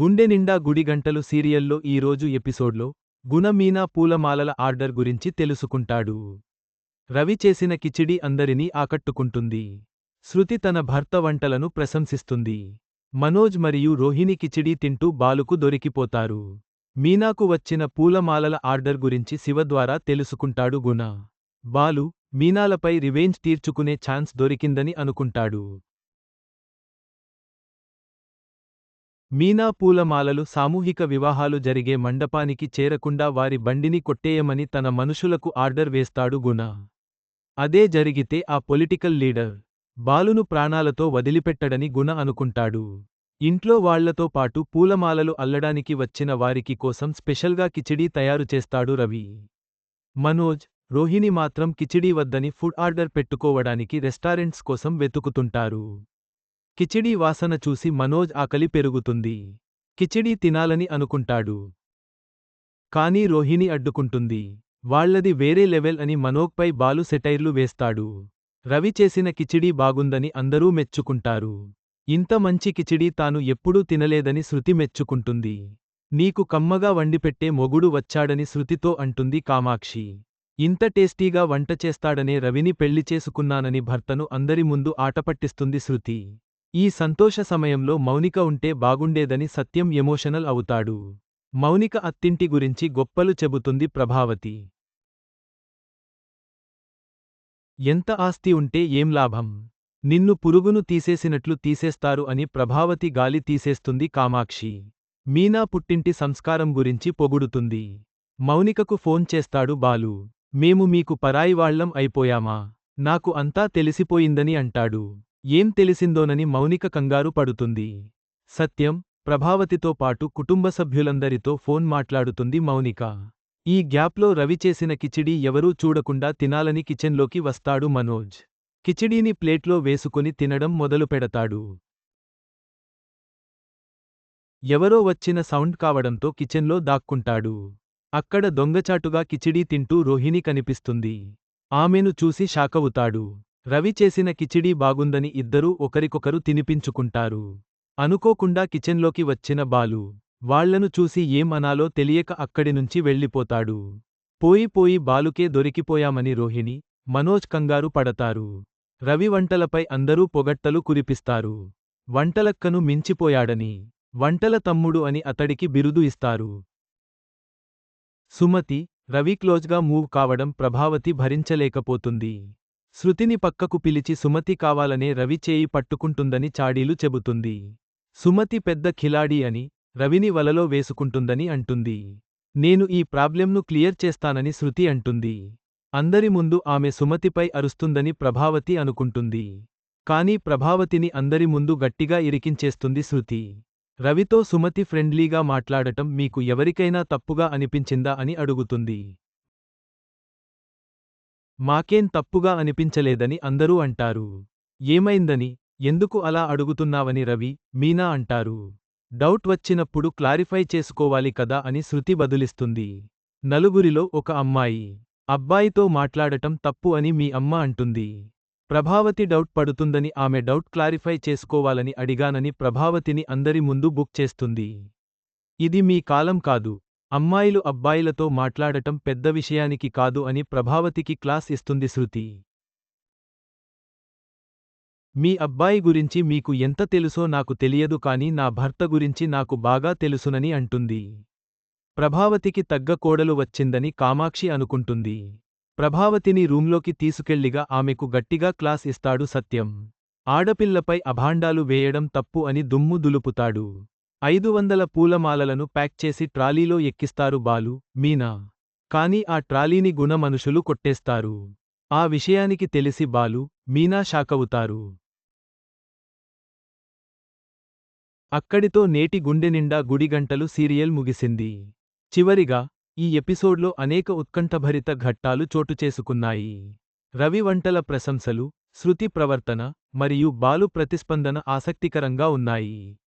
గుండె నిండా గుడిగంటలు సీరియల్లో ఈరోజు ఎపిసోడ్లో గుణ మీనా పూలమాలల ఆర్డర్ గురించి తెలుసుకుంటాడు. రవి చేసిన కిచిడి అందరినీ ఆకట్టుకుంటుంది. శృతి తన భర్త వంటలను ప్రశంసిస్తుంది. మనోజ్ మరియు రోహిణి కిచిడి తింటూ బాలుకు దొరికిపోతారు. మీనాకు వచ్చిన పూలమాలల ఆర్డర్ గురించి శివ ద్వారా తెలుసుకుంటాడు గుణ. బాలు మీనాలపై రివెంజ్ తీర్చుకునే ఛాన్స్ దొరికిందని అనుకుంటాడు. మీనా పూలమాలలు సామూహిక వివాహాలు జరిగే మండపానికి చేరకుండా వారి బండిని కొట్టేయమని తన మనుషులకు ఆర్డర్ వేస్తాడు గుణ. అదే జరిగితే ఆ పొలిటికల్ లీడర్ బాలును ప్రాణాలతో వదిలిపెట్టడని గుణ అనుకుంటాడు. ఇంట్లో వాళ్ళతో పాటు పూలమాలలు అల్లడానికి వచ్చిన వారికి కోసం స్పెషల్గా కిచిడీ తయారు చేస్తాడు రవి. మనోజ్ రోహిణి మాత్రం కిచిడీ వద్దని ఫుడ్ ఆర్డర్ పెట్టుకోవడానికి రెస్టారెంట్స్ కోసం వెతుకుతుంటారు. కిచిడీ వాసన చూసి మనోజ్ ఆకలి పెరుగుతుంది. కిచిడీ తినాలని అనుకుంటాడు. కానీ రోహిణి అడ్డుకుంటుంది. వాళ్ళది వేరే లెవెల్ అని మనోక్పై బాలు సెటైర్లు వేస్తాడు. రవి చేసిన కిచిడీ బాగుందని అందరూ మెచ్చుకుంటారు. ఇంత మంచి కిచిడీ తాను ఎప్పుడూ తినలేదని శృతి మెచ్చుకుంటుంది. నీకు కమ్మగా వండిపెట్టే మొగుడు వచ్చాడని శృతితో అంటుంది కామాక్షి. ఇంత టేస్టీగా వంట చేస్తాడనే రవిని పెళ్ళి చేసుకున్నానని భర్తను అందరి ముందు ఆటపట్టిస్తుంది శృతి. ఈ సంతోష సమయంలో మౌనిక ఉంటే బాగుండేదని సత్యం ఎమోషనల్ అవుతాడు. మౌనిక అత్తింటి గురించి గొప్పలు చెబుతుంది ప్రభావతి. ఎంత ఆస్తి ఉంటే ఏం లాభం? నిన్ను పురుగును తీసేసినట్లు తీసేస్తారు అని ప్రభావతి గాలి తీసేస్తుంది కామాక్షి. మీనా పుట్టింటి సంస్కారం గురించి పొగుడుతుంది. మౌనికకు ఫోన్ చేస్తాడు బాలు. మేము మీకు పరాయివాళ్ళం అయిపోయామా? నాకు అంతా తెలిసిపోయిందని అంటాడు. ఏం తెలిసిందోనని మౌనిక కంగారు పడుతుంది. సత్యం ప్రభావతితో పాటు కుటుంబ సభ్యులందరితో ఫోన్ మాట్లాడుతుంది మౌనిక. ఈ గ్యాప్లో రవి చేసిన కిచిడీ ఎవరూ చూడకుండా తినాలని కిచెన్లోకి వస్తాడు మనోజ్. కిచిడీని ప్లేట్లో వేసుకుని తినడం మొదలుపెడతాడు ఎవరో వచ్చిన సౌండ్ కావడంతో కిచెన్లో దాక్కుంటాడు. అక్కడ దొంగచాటుగా కిచిడీ తింటూ రోహిణి కనిపిస్తుంది. ఆమెను చూసి షాకవుతాడు. రవి చేసిన కిచిడీ బాగుందని ఇద్దరూ ఒకరికొకరు తినిపించుకుంటారు. అనుకోకుండా కిచెన్లోకి వచ్చిన బాలు వాళ్ళను చూసి ఏం అనాలో తెలియక అక్కడినుంచి వెళ్ళిపోతాడు. పోయి పోయి బాలుకే దొరికిపోయామని రోహిణి మనోజ్ కంగారు పడతారు. రవి వంటలపై అందరూ పొగట్టలు కురిపిస్తారు. వంటలక్కను మించిపోయాడని వంటల తమ్ముడు అని అతడికి బిరుదు ఇస్తారు. సుమతి రవి క్లోజ్గా మూవ్ కావడం ప్రభావతి భరించలేకపోతుంది. శృతిని పక్కకు పిలిచి సుమతి కావాలనే రవి చేయి పట్టుకుంటుందని చాడీలు చెబుతుంది. సుమతి పెద్ద ఖిలాడీ అని రవిని వలలో వేసుకుంటుందని అంటుంది. నేను ఈ ప్రాబ్లెంను క్లియర్ చేస్తానని శృతి అంటుంది. అందరి ముందు ఆమె సుమతిపై అరుస్తుందని ప్రభావతి అనుకుంటుంది. కాని ప్రభావతిని అందరి ముందు గట్టిగా ఇరికించేస్తుంది శృతి. రవితో సుమతి ఫ్రెండ్లీగా మాట్లాడటం మీకు ఎవరికైనా తప్పుగా అనిపించిందా అని అడుగుతుంది. మాకేం తప్పుగా అనిపించలేదని అందరూ అంటారు. ఏమైందని? ఎందుకు అలా అడుగుతున్నావని రవి మీనా అంటారు. డౌట్ వచ్చినప్పుడు క్లారిఫై చేసుకోవాలి కదా అని శృతి బదులిస్తుంది. నలుగురిలో ఒక అమ్మాయి. అబ్బాయితో మాట్లాడటం తప్పు అని మీ అమ్మ అంటుంది. ప్రభావతి డౌట్ పడుతుందని ఆమె డౌట్ క్లారిఫై చేసుకోవాలని అడిగానని ప్రభావతిని అందరి ముందు బుక్ చేస్తుంది. ఇది మీ కాలం కాదు. అమ్మాయిలు అబ్బాయిలతో మాట్లాడటం పెద్ద విషయానికి కాదు అని ప్రభావతికి క్లాస్ ఇస్తుంది శృతి. మీ అబ్బాయి గురించి మీకు ఎంత తెలుసో నాకు తెలియదు కాని నా భర్త గురించి నాకు బాగా తెలుసునని అంటుంది. ప్రభావతికి తగ్గ కోడలు వచ్చిందని కామాక్షి అనుకుంటుంది. ప్రభావతిని రూంలోకి తీసుకెళ్ళిగా ఆమెకు గట్టిగా క్లాస్ ఇస్తాడు సత్యం. ఆడపిల్లపై అభాండాలు వేయడం తప్పు అని దుమ్ము దులుపుతాడు. ఐదు వందల పూలమాలలను ప్యాక్ చేసి ట్రాలీలో ఎక్కిస్తారు బాలు మీనా. కాని ఆ ట్రాలీని గుణమనుషులు కొట్టేస్తారు. ఆ విషయానికి తెలిసి బాలు మీనా షాకవుతారు. అక్కడితో నేటి గుండెనిండా గుడిగంటలు సీరియల్ ముగిసింది. చివరిగా ఈ ఎపిసోడ్లో అనేక ఉత్కంఠభరిత ఘట్టాలు చోటుచేసుకున్నాయి రవి వంటల ప్రశంసలు శృతి ప్రవర్తన మరియు బాలు ప్రతిస్పందన ఆసక్తికరంగా ఉన్నాయి.